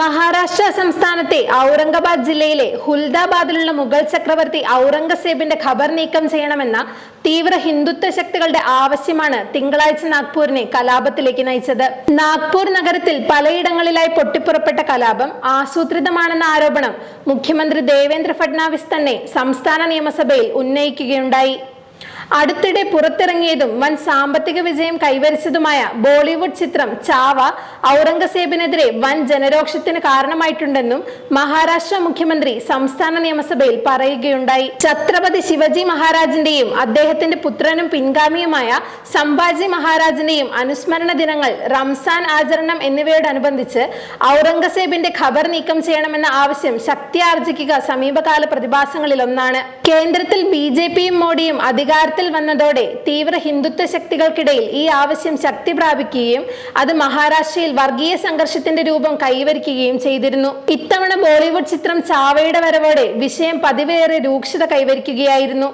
മഹാരാഷ്ട്ര സംസ്ഥാനത്തെ ഔറംഗാബാദ് ജില്ലയിലെ ഹുൽദാബാദിലുള്ള മുഗൾ ചക്രവർത്തി ഔറംഗസേബിന്റെ ഖബർ നീക്കം ചെയ്യണമെന്ന തീവ്ര ഹിന്ദുത്വ ശക്തികളുടെ ആവശ്യമാണ് തിങ്കളാഴ്ച നാഗ്പൂരിനെ കലാപത്തിലേക്ക് നയിച്ചത്. നാഗ്പൂർ നഗരത്തിൽ പലയിടങ്ങളിലായി പൊട്ടിപ്പുറപ്പെട്ട കലാപം ആസൂത്രിതമാണെന്ന ആരോപണം മുഖ്യമന്ത്രി ദേവേന്ദ്ര ഫഡ്നാവിസ് തന്നെ സംസ്ഥാന നിയമസഭയിൽ ഉന്നയിക്കുകയുണ്ടായി. അടുത്തിടെ പുറത്തിറങ്ങിയതും വൻ സാമ്പത്തിക വിജയം കൈവരിച്ചതുമായ ബോളിവുഡ് ചിത്രം ചാവ ഔറംഗസേബിനെതിരെ വൻ ജനരോക്ഷത്തിന് കാരണമായിട്ടുണ്ടെന്നും മഹാരാഷ്ട്ര മുഖ്യമന്ത്രി സംസ്ഥാന നിയമസഭയിൽ പറയുകയുണ്ടായി. ഛത്രപതി ശിവജി മഹാരാജിന്റെയും അദ്ദേഹത്തിന്റെ പുത്രനും പിൻഗാമിയുമായ സംഭാജി മഹാരാജിന്റെയും അനുസ്മരണ ദിനങ്ങൾ റംസാൻ ആചരണം എന്നിവയോടനുബന്ധിച്ച് ഔറംഗസേബിന്റെ ഖബർ നീക്കം ചെയ്യണമെന്ന ആവശ്യം ശക്തിയാർജിക്കുക സമീപകാല പ്രതിഭാസങ്ങളിൽ ഒന്നാണ് കേന്ദ്രത്തിൽ ബി ജെ പിയും മോഡിയും അധികാരത്തിൽ വന്നതോടെ തീവ്ര ഹിന്ദുത്വ ശക്തികൾക്കിടയിൽ ഈ ആവശ്യം ശക്തി പ്രാപിക്കുകയും അത് മഹാരാഷ്ട്രയിൽ വർഗീയ സംഘർഷത്തിന്റെ രൂപം കൈവരിക്കുകയും ചെയ്തിരുന്നു. ഇത്തവണ ബോളിവുഡ് ചിത്രം ചാവയുടെ വരവോടെ വിഷയം പതിവേറെ രൂക്ഷത കൈവരിക്കുകയായിരുന്നു.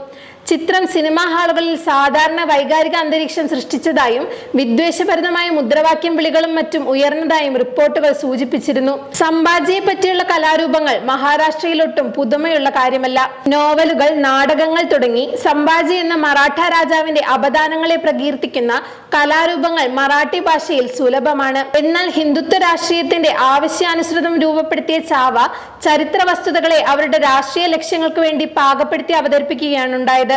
ചിത്രം സിനിമാ ഹാളുകളിൽ സാധാരണ വൈകാരിക അന്തരീക്ഷം സൃഷ്ടിച്ചതായും വിദ്വേഷഭരിതമായ മുദ്രാവാക്യം വിളികളും മറ്റും ഉയർന്നതായും റിപ്പോർട്ടുകൾ സൂചിപ്പിച്ചിരുന്നു. സംഭാജിയെ പറ്റിയുള്ള കലാരൂപങ്ങൾ മഹാരാഷ്ട്രയിലൊട്ടും പുതുമയുള്ള കാര്യമല്ല. നോവലുകൾ നാടകങ്ങൾ തുടങ്ങി സംഭാജി എന്ന മറാഠ രാജാവിന്റെ അപദാനങ്ങളെ പ്രകീർത്തിക്കുന്ന കലാരൂപങ്ങൾ മറാഠി ഭാഷയിൽ സുലഭമാണ്. എന്നാൽ ഹിന്ദുത്വ രാഷ്ട്രീയത്തിന്റെ ആവശ്യാനുസൃതം രൂപപ്പെടുത്തിയ ചാവ ചരിത്ര വസ്തുതകളെ അവരുടെ രാഷ്ട്രീയ ലക്ഷ്യങ്ങൾക്ക് വേണ്ടി പാകപ്പെടുത്തി അവതരിപ്പിക്കുകയാണ് ഉണ്ടായത്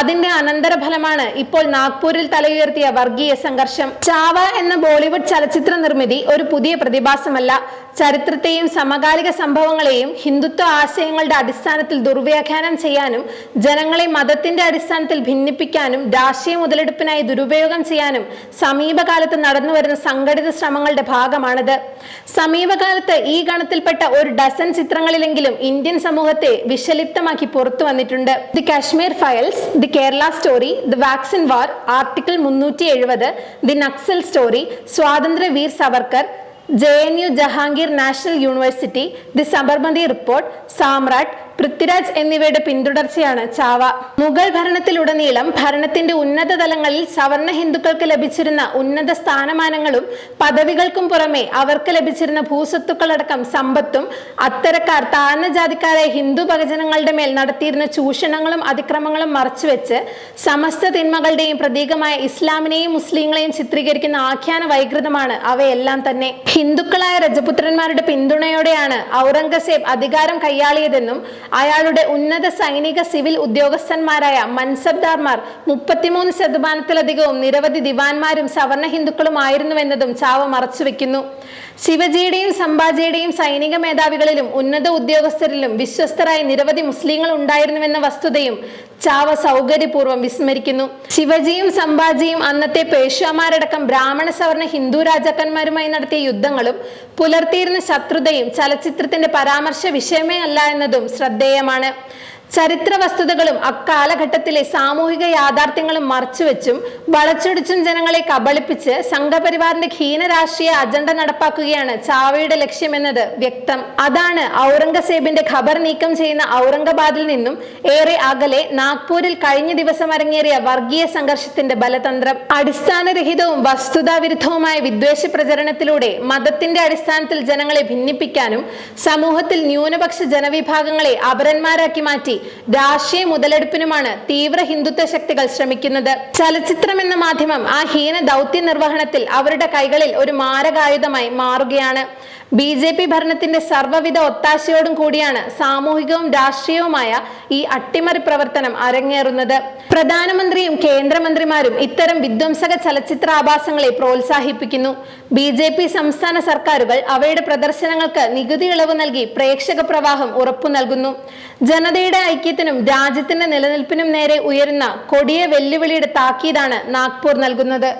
അതിന്റെ അനന്തരഫലമാണ് ഇപ്പോൾ നാഗ്പൂരിൽ തലയുയർത്തിയ വർഗീയ സംഘർഷം. ചാവ എന്ന ബോളിവുഡ് ചലച്ചിത്ര നിർമ്മിതി ഒരു പുതിയ പ്രതിഭാസമല്ല. ചരിത്രത്തെയും സമകാലിക സംഭവങ്ങളെയും ഹിന്ദുത്വ ആശയങ്ങളുടെ അടിസ്ഥാനത്തിൽ ദുർവ്യാഖ്യാനം ചെയ്യാനും ജനങ്ങളെ മതത്തിന്റെ അടിസ്ഥാനത്തിൽ ഭിന്നിപ്പിക്കാനും രാഷ്ട്രീയ മുതലെടുപ്പിനായി ദുരുപയോഗം ചെയ്യാനും സമീപകാലത്ത് നടന്നുവരുന്ന സംഘടിത ശ്രമങ്ങളുടെ ഭാഗമാണിത്. സമീപകാലത്ത് ഈ ഗണത്തിൽപ്പെട്ട ഒരു ഡസൻ ചിത്രങ്ങളിലെങ്കിലും ഇന്ത്യൻ സമൂഹത്തെ വിഷലിപ്തമാക്കി പുറത്തു വന്നിട്ടുണ്ട്. The Kashmir files the Kerala story the vaccine war article മുന്നൂറ്റി എഴുപത് the Naxal story Swatantrya Veer Savarkar J N U Jahangir national university the Sabarmati report Samrat Prithviraj എന്നിവയുടെ പിന്തുടർച്ചയാണ് ചാവ. മുഗൾ ഭരണത്തിലുടനീളം ഭരണത്തിന്റെ ഉന്നത തലങ്ങളിൽ സവർണ ഹിന്ദുക്കൾക്ക് ലഭിച്ചിരുന്ന ഉന്നത സ്ഥാനമാനങ്ങളും പദവികൾക്കും പുറമെ അവർക്ക് ലഭിച്ചിരുന്ന ഭൂസ്വത്തുക്കളടക്കം സമ്പത്തും അത്തരക്കാർ താഴ്ന്ന ജാതിക്കാരായ ഹിന്ദു ഭജനങ്ങളുടെ മേൽ നടത്തിയിരുന്ന ചൂഷണങ്ങളും അതിക്രമങ്ങളും മറച്ചുവെച്ച് സമസ്ത തിന്മകളുടെയും പ്രതീകമായ ഇസ്ലാമിനെയും മുസ്ലിങ്ങളെയും ചിത്രീകരിക്കുന്ന ആഖ്യാന വൈകൃതമാണ് അവയെല്ലാം തന്നെ. ഹിന്ദുക്കളായ രജപുത്രന്മാരുടെ പിന്തുണയോടെയാണ് ഔറംഗസേബ് അധികാരം കൈയാളിയതെന്നും അയാളുടെ ഉന്നത സൈനിക സിവിൽ ഉദ്യോഗസ്ഥന്മാരായ മൻസബ്ദാർമാർ മുപ്പത്തിമൂന്ന് ശതമാനത്തിലധികവും നിരവധി ദിവാൻമാരും സവർണ ഹിന്ദുക്കളുമായിരുന്നുവെന്നതും ചാവ മറച്ചുവെക്കുന്നു. ശിവജിയുടെയും സംഭാജിയുടെയും സൈനിക മേധാവികളിലും ഉന്നത ഉദ്യോഗസ്ഥരിലും വിശ്വസ്തരായ നിരവധി മുസ്ലിങ്ങൾ ഉണ്ടായിരുന്നുവെന്ന വസ്തുതയും ചാവ സൗകര്യപൂർവം വിസ്മരിക്കുന്നു. ശിവജിയും സംഭാജിയും അന്നത്തെ പേഷ്വാമാരടക്കം ബ്രാഹ്മണ സവർണ ഹിന്ദു രാജാക്കന്മാരുമായി നടത്തിയ യുദ്ധങ്ങളും പുലർത്തിയിരുന്ന ശത്രുതയും ചലച്ചിത്രത്തിന്റെ പരാമർശ വിഷയമേ അല്ല എന്നതും ശ്രദ്ധേയമാണ്. ചരിത്ര വസ്തുതകളും അക്കാലഘട്ടത്തിലെ സാമൂഹിക യാഥാർത്ഥ്യങ്ങളും മറച്ചുവെച്ചും വളച്ചൊടിച്ചും ജനങ്ങളെ കബളിപ്പിച്ച് സംഘപരിവാറിന്റെ ഹീന രാഷ്ട്രീയ അജണ്ട നടപ്പാക്കുകയാണ് ചാവയുടെ ലക്ഷ്യമെന്നത് വ്യക്തം. അതാണ് ഔറംഗസേബിന്റെ ഖബർ നീക്കം ചെയ്യുന്ന ഔറംഗബാദിൽ നിന്നും ഏറെ അകലെ നാഗ്പൂരിൽ കഴിഞ്ഞ ദിവസം അരങ്ങേറിയ വർഗീയ സംഘർഷത്തിന്റെ ബലതന്ത്രം. അടിസ്ഥാനരഹിതവും വസ്തുതാവിരുദ്ധവുമായ വിദ്വേഷ പ്രചരണത്തിലൂടെ മതത്തിന്റെ അടിസ്ഥാനത്തിൽ ജനങ്ങളെ ഭിന്നിപ്പിക്കാനും സമൂഹത്തിൽ ന്യൂനപക്ഷ ജനവിഭാഗങ്ങളെ അപരന്മാരാക്കി മാറ്റി രാഷ്ട്രീയ മുതലെടുപ്പിനുമാണ് തീവ്ര ഹിന്ദുത്വ ശക്തികൾ ശ്രമിക്കുന്നത്. ചലച്ചിത്രം എന്ന മാധ്യമം ആ ഹീന ദൗത്യ നിർവഹണത്തിൽ അവരുടെ കൈകളിൽ ഒരു മാരകായുധമായി മാറുകയാണ്. ബി ജെ പി ഭരണത്തിന്റെ സർവവിധ ഒത്താശയോടും കൂടിയാണ് സാമൂഹികവും രാഷ്ട്രീയവുമായ ഈ അട്ടിമറി പ്രവർത്തനം അരങ്ങേറുന്നത്. പ്രധാനമന്ത്രിയും കേന്ദ്രമന്ത്രിമാരും ഇത്തരം വിധ്വംസക ചലച്ചിത്ര ആഭാസങ്ങളെ പ്രോത്സാഹിപ്പിക്കുന്നു. ബി ജെ പി സംസ്ഥാന സർക്കാരുകൾ അവയുടെ പ്രദർശനങ്ങൾക്ക് നികുതി ഇളവ് നൽകി പ്രേക്ഷക പ്രവാഹം ഉറപ്പു നൽകുന്നു. ജനതയുടെ ഐക്യത്തിനും രാജ്യത്തിന്റെ നിലനിൽപ്പിനും നേരെ ഉയരുന്ന കൊടിയ വെല്ലുവിളിയുടെ താക്കീതാണ് നാഗ്പൂർ നൽകുന്നത്.